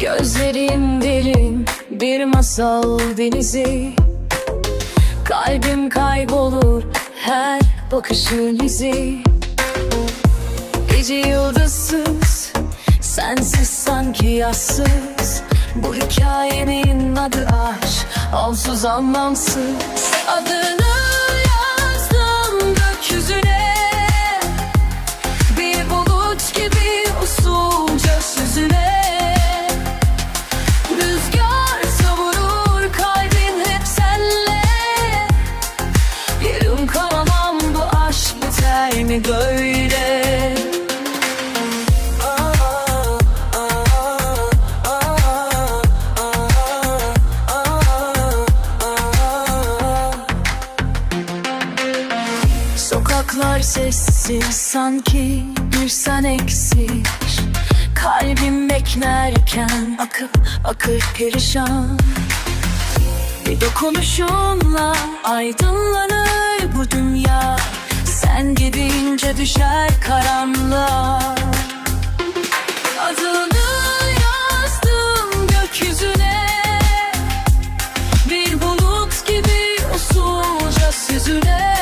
Gözlerin derin bir masal denizi. Kalbim kaybolur her bakışın izi. Gece yıldızsız, sensiz sanki yazsız. Bu hikayenin adı aşk, onsuz anlamsız. Adın böyle. Sokaklar sessiz sanki bir sen eksik. Kalbim beklerken akıp akır perişan. Bir dokunuşunla aydınlanır bu dünya Sen gidince düşer karanlığa. Adını yazdım gökyüzüne. Bir bulut gibi usulca süzüle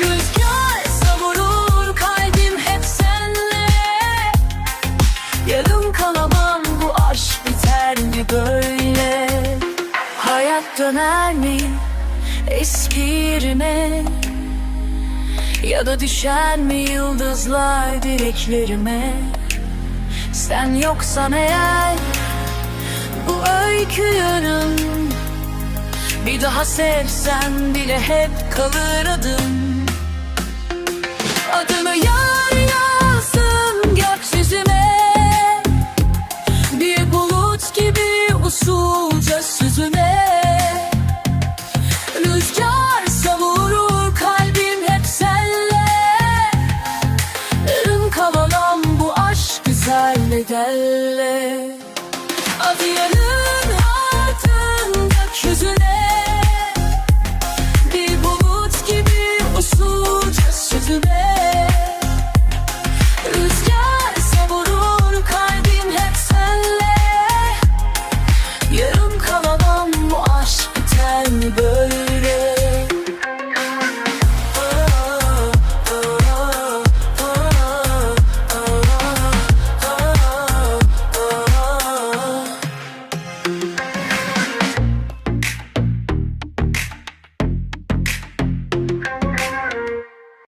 Rüzgar savurur kalbim hep senle. Yarım kalamam bu aşk biter mi böyle? Hayat döner mi eski yerine ya da düşen mi yıldızlar dileklerime? Sen yoksan eğer bu öykünün Bir daha sevsen bile hep kalır adım. Adımı yar yazdım gökyüzüme. Bir bulut gibi usul Senle gelle. Adı